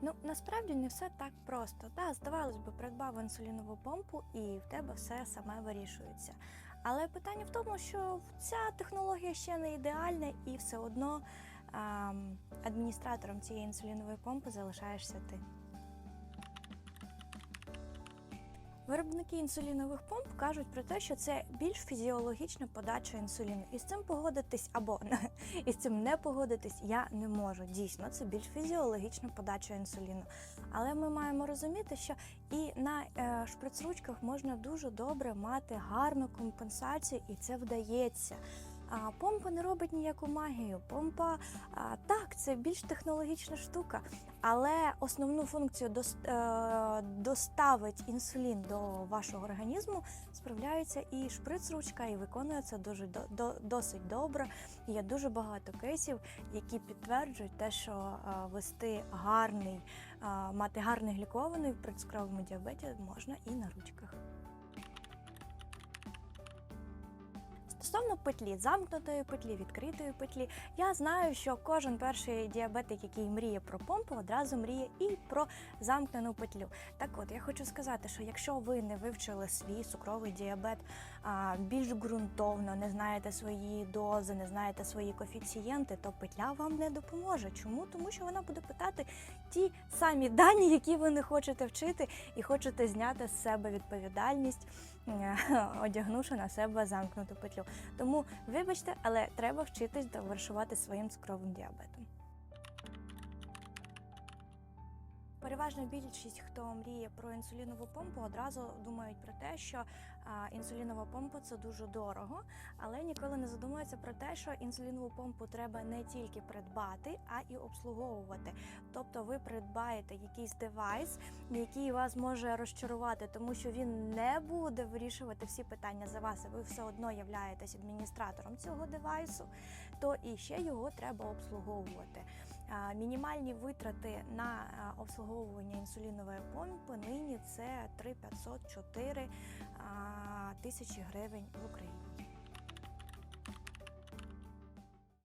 Ну насправді не все так просто. Та здавалось би, придбав інсулінову помпу і в тебе все саме вирішується. Але питання в тому, що ця технологія ще не ідеальна, і все одно ем, адміністратором цієї інсулінової помпи залишаєшся ти. Виробники інсулінових помп кажуть про те, що це більш фізіологічна подача інсуліну. І з цим погодитись або із цим не погодитись я не можу. Дійсно, це більш фізіологічна подача інсуліну. Але ми маємо розуміти, що і на е, шприцручках можна дуже добре мати гарну компенсацію, і це вдається. А помпа не робить ніяку магію. Помпа а, так, це більш технологічна штука, але основну функцію дос- е, доставить інсулін до вашого організму справляється і шприц-ручка, і виконує це дуже до, до, досить добре. Є дуже багато кейсів, які підтверджують те, що е, вести гарний, е, мати гарний глікований при цукровому діабеті можна і на ручках. Стосовно петлі, замкнутої петлі, відкритої петлі, я знаю, що кожен перший діабетик, який мріє про помпу, одразу мріє і про замкнену петлю. Так от я хочу сказати, що якщо ви не вивчили свій цукровий діабет а, більш ґрунтовно, не знаєте свої дози, не знаєте свої коефіцієнти, то петля вам не допоможе. Чому? Тому що вона буде питати ті самі дані, які ви не хочете вчити, і хочете зняти з себе відповідальність, е, одягнувши на себе замкнуту петлю. Тому вибачте, але треба вчитись довершувати своїм цукровим діабетом. Переважна більшість, хто мріє про інсулінову помпу, одразу думають про те, що а, інсулінова помпа це дуже дорого, але ніколи не задумуються про те, що інсулінову помпу треба не тільки придбати, а і обслуговувати. Тобто ви придбаєте якийсь девайс, який вас може розчарувати, тому що він не буде вирішувати всі питання за вас, і ви все одно являєтесь адміністратором цього девайсу, то і ще його треба обслуговувати. Мінімальні витрати на обслуговування інсулінової помпи нині це 3500-4 тисячі гривень в Україні.